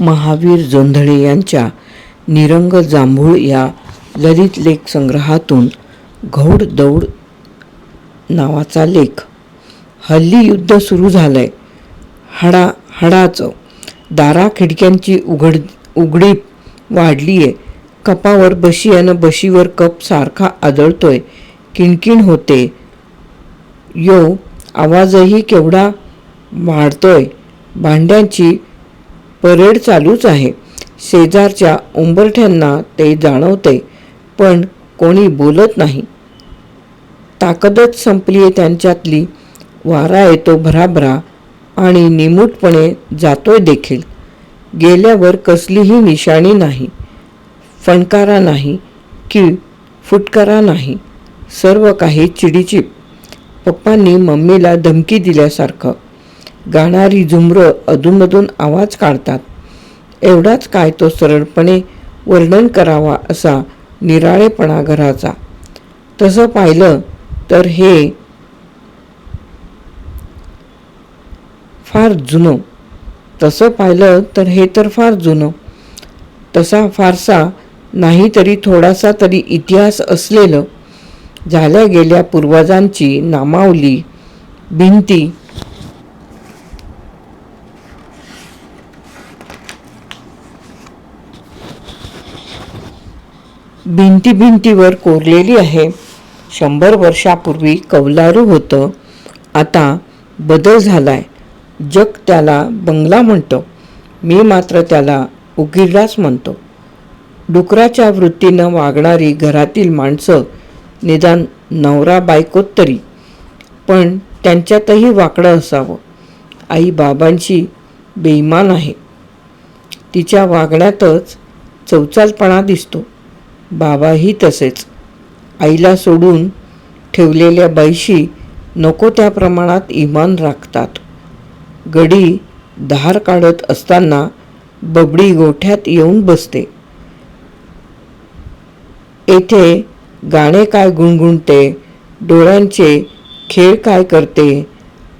महावीर जोंधळे यांच्या निरंग जांभूळ या ललित लेख संग्रहातून घौड दौड नावाचा लेख. हल्ली युद्ध सुरू झालं आहे हडा हडाचं दारा खिडक्यांची उघड उघडी आहे कपावर बशी आणि बशीवर कप सारखा आदळतोय. किणकिण होते. यो आवाजही केवढा वाढतोय. भांड्यांची परेड चालूच आहे. शेजारच्या उंबरठ्यांना ते जाणवते पण कोणी बोलत नाही. ताकदच संपली आहे त्यांच्यातली. वारा येतो भराभरा आणि निमूटपणे जातोय देखील. गेल्यावर कसलीही निशाणी नाही. फणकारा नाही की फुटकारा नाही. सर्व काही चिडीचिप. पप्पांनी मम्मीला धमकी दिल्यासारखं. गाणारी झुमरं अधूनमधून आवाज काढतात. एवढाच काय तो सरळपणे वर्णन करावा असा निराळेपणा घराचा. तसं पाहिलं तर हे फार जुनं. तसं पाहिलं तर हे तर फार जुनं. तसा फारसा नाही तरी थोडासा तरी इतिहास असलेलं. झाल्या गेल्या पूर्वजांची नामावली भिंती भिंती भिंतीवर कोरलेली आहे. शंभर वर्षापूर्वी कौलारू होतं. आता बदल झालाय. जग त्याला बंगला म्हणतं. मी मात्र त्याला उकिरडाच म्हणतो. डुकराच्या वृत्तीनं वागणारी घरातील माणसं निदान नवरा बायकोत तरी पण त्यांच्यातही वाकडं असावं. आई बाबांची बेईमान आहे. तिच्या वागण्यातच चौचालपणा दिसतो. बाबाही तसेच. आईला सोडून ठेवलेल्या बाईशी नको त्या प्रमाणात इमान राखतात. गडी धार काढत असताना बबडी गोठ्यात येऊन बसते. येथे गाणे काय गुणगुणते डोळ्यांचे खेळ काय करते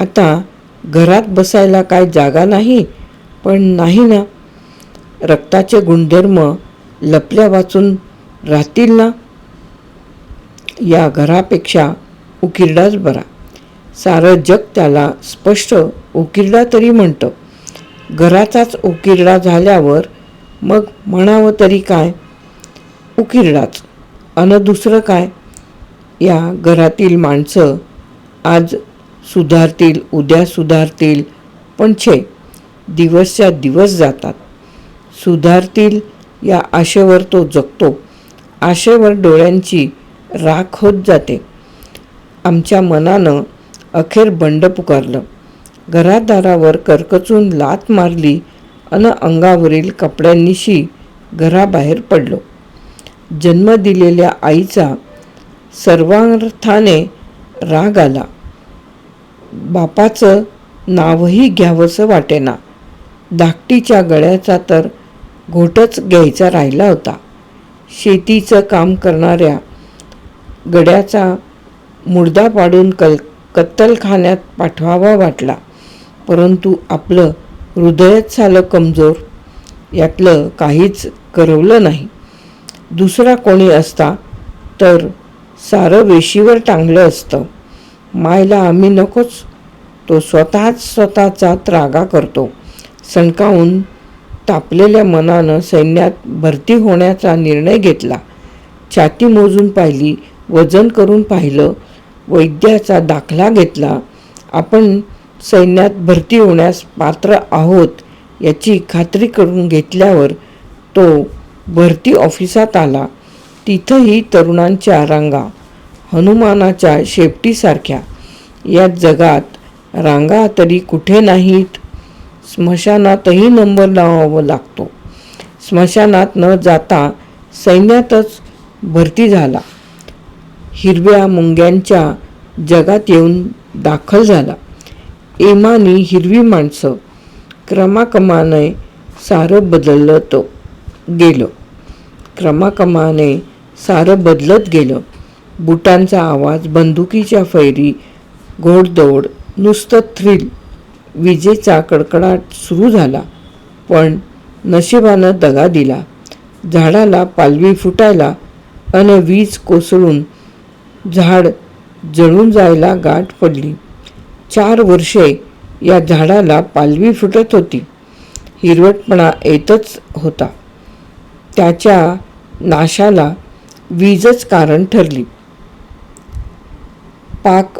आता घरात बसायला काय जागा नाही? पण नाही ना. रक्ताचे गुणधर्म लपल्या वाचून राहतील ना? या घरापेक्षा उकिरडाच बरा. सारं जग त्याला स्पष्ट उकिरडा तरी म्हणतं. घराचाच उकिरडा झाल्यावर मग म्हणावं तरी काय? उकिरडाच. अन दुसरं काय? या घरातील माणसं आज सुधारतील उद्या सुधारतील पण छे दिवसच्या दिवस जातात. सुधारतील या आशेवर तो जगतो. आशेवर डोळ्यांची राख होत जाते. आमच्या मनानं अखेर बंड पुकारलं. घरादारावर करकचून लात मारली अन अंगावरील कपड्यांनीशी घराबाहेर पडलो. जन्म दिलेल्या आईचा सर्वार्थाने राग आला. बापाचं नावही घ्यावंसं वाटेना. धाकटीच्या गळ्याचा तर घोटच घ्यायचा राहिला होता. शेतीचं काम करणाऱ्या गड्याचा मुर्दा पाडून कल कत्तलखान्यात पाठवावा वाटला. परंतु आपलं हृदयच झालं कमजोर. यातलं काहीच करवलं नाही. दुसरा कोणी असता तर सारं वेशीवर टांगलं असतं. मायला आम्ही नकोच. तो स्वतःच स्वतःचा त्रागा करतो. सणकावून तापलेल्या मनानं सैन्यात भरती होण्याचा निर्णय घेतला. छाती मोजून पाहिली वजन करून पाहिलं वैद्याचा दाखला घेतला. आपण सैन्यात भरती होण्यास पात्र आहोत याची खात्री करून घेतल्यावर तो भरती ऑफिसात आला. तिथंही तरुणांच्या रांगा हनुमानाच्या शेपटीसारख्या. या जगात रांगा तरी कुठे नाहीत? स्मशानातही नंबर लावावा लागतो. स्मशानात न जाता सैन्यातच भरती झाला. हिरव्या मुंग्यांच्या जगात येऊन दाखल झाला. एमानी हिरवी माणसं क्रमाक्रमाने सारं बदलत गेलं. क्रमाक्रमाने सारं बदलत गेलं. बुटांचा आवाज बंदुकीच्या फैरी घोडदौड नुसतं थ्रिल विजेचा कडकडाट सुरू झाला पण नशिबानं दगा दिला. झाडाला पालवी फुटायला अन वीज कोसळून झाड जळून जायला गाठ पडली. चार वर्षे या झाडाला पालवी फुटत होती. हिरवटपणा येतच होता. त्याच्या नाशाला वीजच कारण ठरली. पाक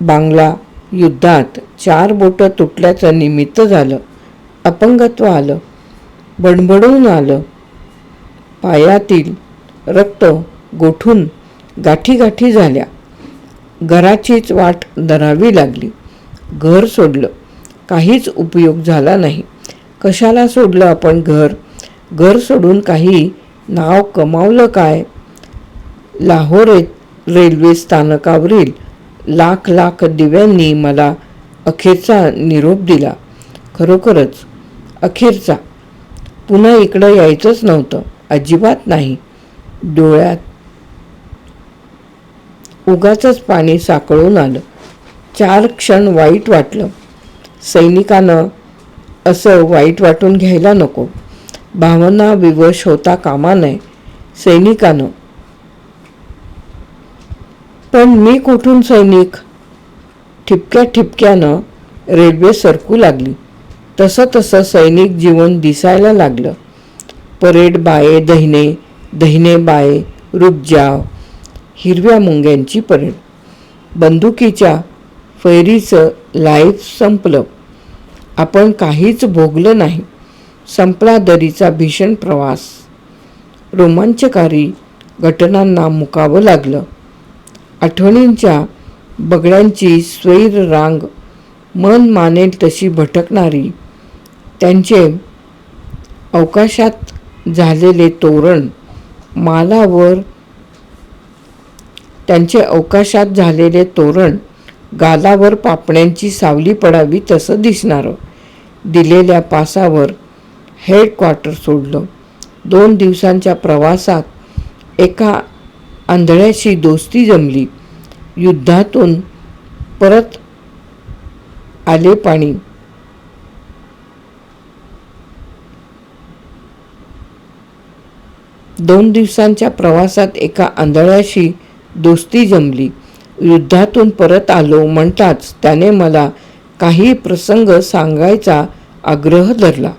बांगला युद्धात चार बोटं तुटल्याचं निमित्त झालं. अपंगत्व आलं. बडबडून आलं. पायातील रक्त गोठून गाठीगाठी झाल्या. घराचीच वाट धरावी लागली. घर सोडलं. काहीच उपयोग झाला नाही. कशाला सोडलं आपण घर? घर सोडून काही नाव कमावलं काय? लाहोर रेल्वे स्थानकावरील लाख लाख दिव्यांनी मला अखेरचा निरोप दिला. खरोखरच अखेरचा. पुन्हा इकडं यायचंच नव्हतं. अजिबात नाही. डोळ्यात उगाचच पाणी साकळून आलं. चार क्षण वाईट वाटलं. सैनिकानं असं वाईट वाटून घ्यायला नको. भावना विवश होता कामा नये. सैनिकानं पण मी कुठून सैनिक? ठिपक्या ठिपक्यानं रेल्वे सरकू लागली. तसं तसं सैनिक जीवन दिसायला लागलं. परेड बाये दहिने दहिने बाये रुपजाव हिरव्या मुंग्यांची परेड. बंदुकीच्या फैरीचं लाईफ संपलं. आपण काहीच भोगलं नाही. संपला दरीचा भीषण प्रवास. रोमांचकारी घटनांना मुकावं लागलं. आठवणींच्या बगड्यांची स्वैर रांग मन मानेल तशी भटकणारी त्यांचे अवकाशात झालेले तोरण मालावर त्यांचे अवकाशात झालेले तोरण गालावर पापण्यांची सावली पडावी तसं दिसणारं. दिलेल्या पासावर हेडक्वार्टर सोडलं. दोन दिवसांच्या प्रवासात एका आंधळ्याशी दोस्ती जमली. युद्धातून परत आले पाणी. दोन दिवसांच्या प्रवासात एका आंधळ्याशी दोस्ती जमली. युद्धातून परत आलो म्हणताच त्याने मला काही प्रसंग सांगायचा आग्रह धरला.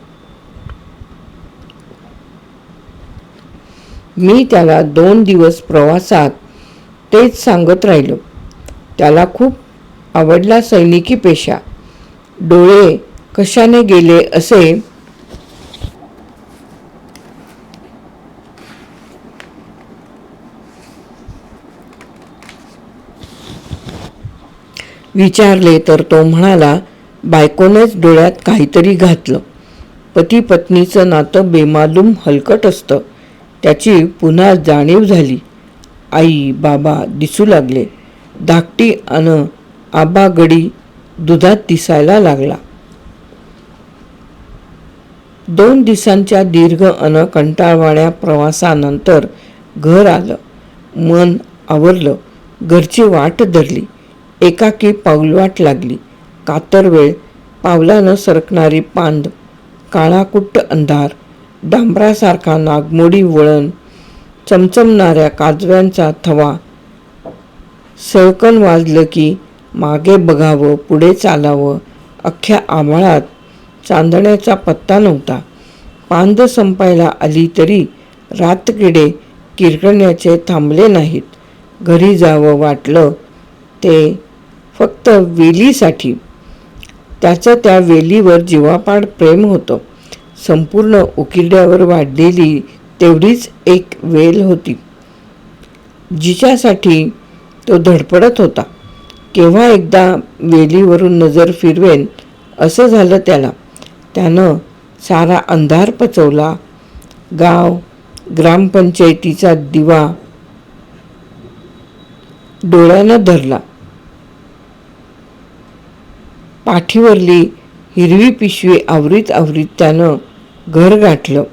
मी त्याला दोन दिवस प्रवासात तेच सांगत राहिलो. त्याला खूप आवडला सैनिकी पेशा. डोळे कशाने गेले असे विचारले तर तो म्हणाला बायकोनेच डोळ्यात काहीतरी घातलं. पती पत्नीचं नातं बेमालूम हलकट असतं. त्याची पुन्हा जाणीव झाली. आई बाबा दिसू लागले. धाकटी अन आबागडी दुधात दिसायला लागला. दोन दिवसांच्या दीर्घ अन कंटाळवाण्या प्रवासानंतर घर आलं. मन आवरलं. घरची वाट धरली. एकाकी पाऊलवाट लागली. कातर वेळ पावलानं सरकणारी पांद काळाकुट्ट अंधार डांबरासारखा नागमोडी वळण चमचमणाऱ्या काजव्यांचा थवा. सळकण वाजलं की मागे बघावं पुढे चालावं. अख्ख्या आभाळात चांदण्याचा पत्ता नव्हता. पांद संपायला आली तरी रातकिडे किरकण्याचे थांबले नाहीत. घरी जावं वाटलं ते फक्त वेलीसाठी. त्याचं त्या वेलीवर जीवापाड प्रेम होतं. संपूर्ण उकिरड्यावर वाढलेली तेवढीच एक वेल होती. जिच्यासाठी तो धडपडत होता. केव्हा एकदा वेलीवरून नजर फिरवेन असं झालं त्याला. त्यानं सारा अंधार पचवला. गाव ग्रामपंचायतीचा दिवा डोळ्यानं धरला. पाठीवरली हिरवी पिशवी आवरीत आवरीत त्यानं घर गाठलं.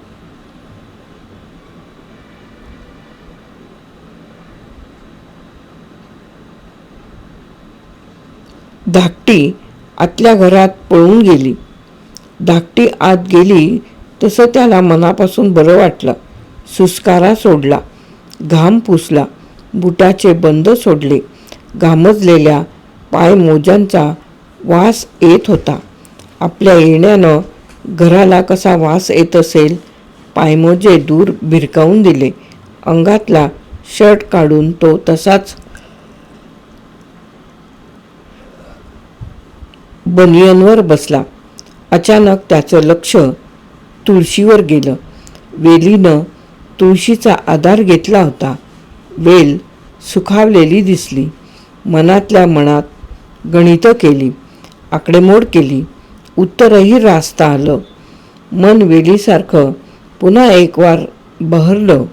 धाकटी आतल्या घरात पळून गेली. धाकटी आत गेली तसं त्याला मनापासून बरं वाटलं. सुस्कारा सोडला. घाम पुसला. बुटाचे बंद सोडले. घामजलेल्या पायमोजांचा वास येत होता. आपल्या येण्यानं घराला कसा वास येत असेल पायमोजे दूर भिरकावून दिले. अंगातला शर्ट काढून तो तसाच बनियनवर बसला. अचानक त्याचं लक्ष तुळशीवर गेलं. वेलीनं तुळशीचा आधार घेतला होता. वेल सुखावलेली दिसली. मनातल्या मनात गणितं केली. आकडेमोड केली. उत्तरही रास्ता आलं. मन वेलीसारखं पुन्हा एक वार बहरलं.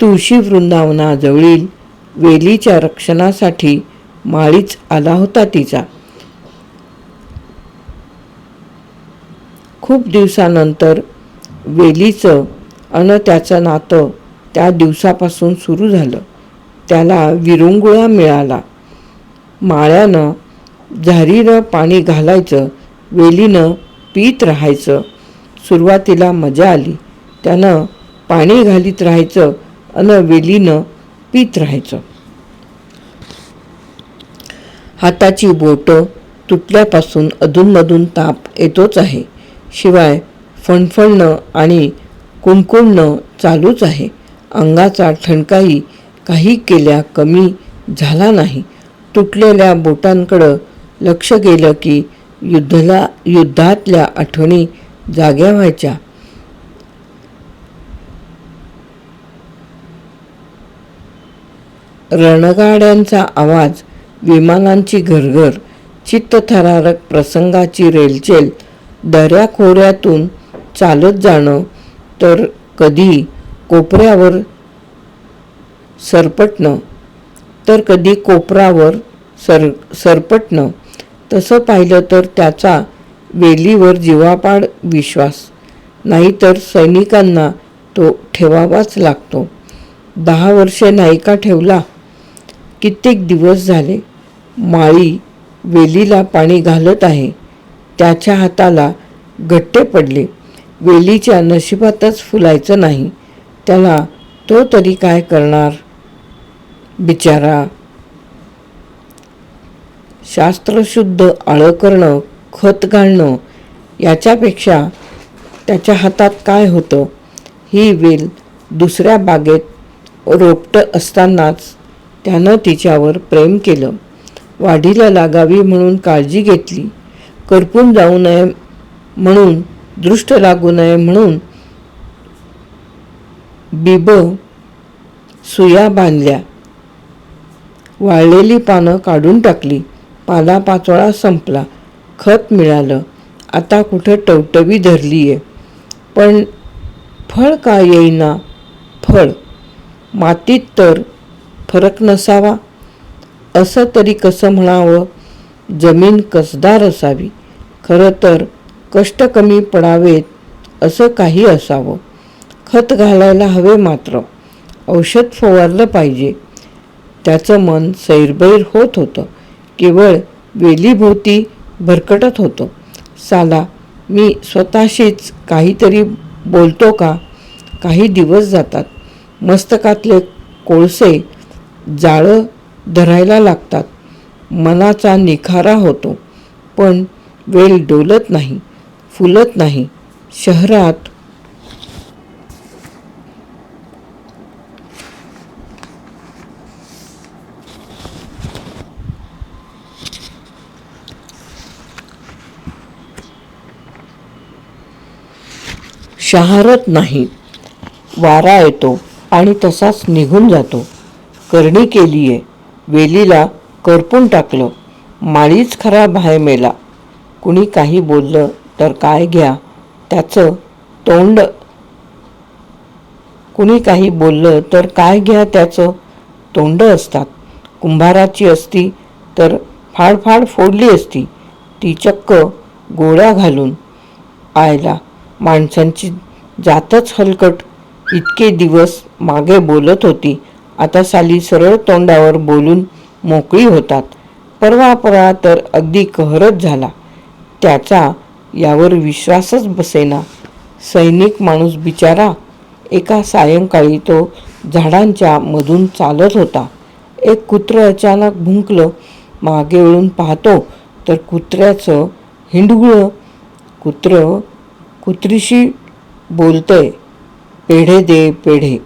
तुळशी वृंदावनाजवळील वेलीच्या रक्षणासाठी माळीच आला होता तिचा. खूप दिवसानंतर वेलीचं अन त्याचं नातं त्या दिवसापासून सुरू झालं. त्याला विरुंगुळा मिळाला. माळ्यानं झारीनं पाणी घालायचं वेलीनं पीत राहायचं. सुरुवातीला मजा आली. त्यानं पाणी घालीत राहायचं अन वेलीनं पीत राहायचं. हाताची बोटं तुटल्यापासून अधूनमधून ताप येतोच आहे. शिवाय फणफणणं आणि कुणकुणणं चालूच आहे. अंगाचा ठणकाही काही केल्या कमी झाला नाही. तुटलेल्या बोटांकडं लक्ष गेलं की युद्धला युद्धातल्या आठवणी जाग्या व्हायच्या. रणगाड्यांचा आवाज विमानांची घरघर चित्तथरारक प्रसंगाची रेलचेल दऱ्याखोऱ्यातून चालत जाणं तर कधी कोपऱ्यावर सरपटणं तर कधी कोपरावर सर सरपटणं. तसं पाहिलं तर त्याचा वेलीवर जीवापाड विश्वास. नाहीतर सैनिकांना तो ठेवावाच लागतो. दहा वर्षे नायिका ठेवला. कित्येक दिवस झाले. माळी वेलीला पाणी घालत आहे. त्याच्या हाताला घट्टे पडले. वेलीच्या नशिबातच फुलायचं नाही. त्याला तो तरी काय करणार? बिचारा. शास्त्रशुद्ध आळं करणं खत घालणं याच्यापेक्षा त्याच्या हातात काय होतं? ही वेल दुसऱ्या बागेत रोपटं असतानाच त्यानं तिच्यावर प्रेम केलं. वाढीला लागावी म्हणून काळजी घेतली. करपून जाऊ नये म्हणून दृष्ट लागू नये म्हणून बिब सुया बांधल्या. वाळलेली पानं काढून टाकली. पालापाचोळा संपला. खत मिळालं. आता कुठं टवटवी धरली आहे पण फळ का येईना? फळ. मातीत तर फरक नसावा. असं तरी कसं म्हणावं? जमीन कसदार असावी. खरं तर कष्ट कमी पडावेत असं काही असावं. खत घालायला हवे मात्र. औषध फवारलं पाहिजे. त्याचं मन सैरबैर होत होतं. केवळ वेलीभोवती भरकटत होतं. साला मी स्वतःशीच काहीतरी बोलतो का? काही दिवस जातात. मस्तकातले कोळसे जाळं धरायला लागतात. मनाचा निखारा होतो. पण वेल डोलत नाही फुलत नाही. शहरात शहारत नाही. वारा येतो आणि तसाच निघून जातो. करणी केली आहे वेलीला करपून टाकलं. माळीच खरा भाय मेला. कुणी काही बोललं तर काय घ्या? त्याचं तोंड कुणी काही बोललं तर काय घ्या? त्याचं तोंड असतात. कुंभाराची असती तर फाडफाड फोडली असती. ती चक्क गोळ्या घालून आयला. माणसांची जातच हलकट. इतके दिवस मागे बोलत होती. आता साली सरळ तोंडावर बोलून मोकळी होतात. वापरवापरा तर अगदी कहरच झाला. त्याचा यावर विश्वासच बसेना. सैनिक माणूस बिचारा. एका सायंकाळी तो झाडांच्या मधून चालत होता. एक कुत्रं अचानक भुंकलं. मागे वळून पाहतो तर कुत्र्याचं हिंडगुळं. कुत्रं कुत्रीशी बोलतंय पेढे दे पेढे.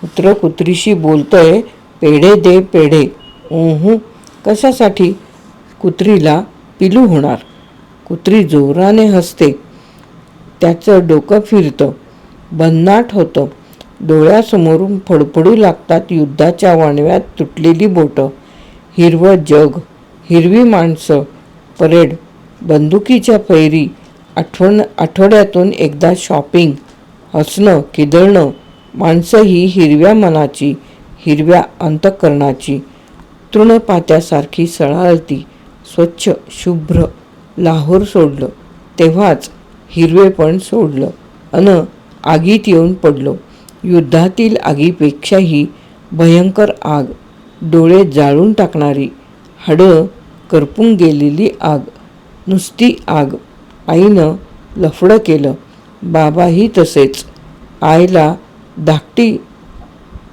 कुत्र कुत्रीशी बोलतंय पेढे दे पेढे. ओहू कशासाठी? कुत्रीला पिलू होणार. कुत्री जोराने हसते. त्याचं डोकं फिरतं. भन्नाट होतं. डोळ्यासमोरून फडफडू लागतात युद्धाच्या वाणव्यात तुटलेली बोटं. हिरवं जग हिरवी माणसं परेड बंदुकीच्या फैरी आठवण आठवड्यातून एकदा शॉपिंग हसणं किदळणं माणसं ही हिरव्या मनाची हिरव्या अंतःकरणाची तृणपात्यासारखी सळाळती स्वच्छ शुभ्र लाहोर सोडलं. तेव्हाच हिरवेपण सोडलं. अन आगीत येऊन पडलो. युद्धातील आगीपेक्षाही भयंकर आग. डोळे जाळून टाकणारी हाडं करपून गेलेली आग. नुसती आग. आईनं लफडं केलं. बाबाही तसेच. आईला धाकटी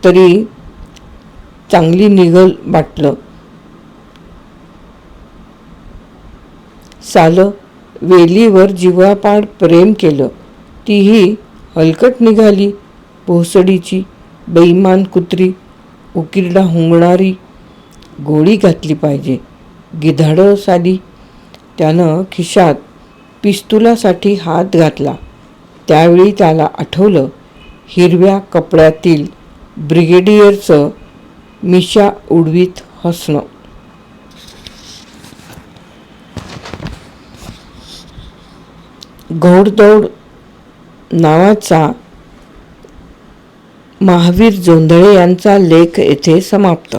तरी चांगली निघल वाटलं. सालं वेलीवर जीवापाड प्रेम केलं. तीही हलकट निघाली. भोसडीची बैमान कुत्री उकिरडा हुंगणारी गोळी घातली पाहिजे. गिधाडं साली. त्यानं खिशात पिस्तुलासाठी हात घातला. त्यावेळी त्याला आठवलं हिरव्या कपड्यातील ब्रिगेडियरचं मिशा उडवीत हसणं. घोडदौड नावाचा महावीर जोंधळे यांचा लेख येथे समाप्त.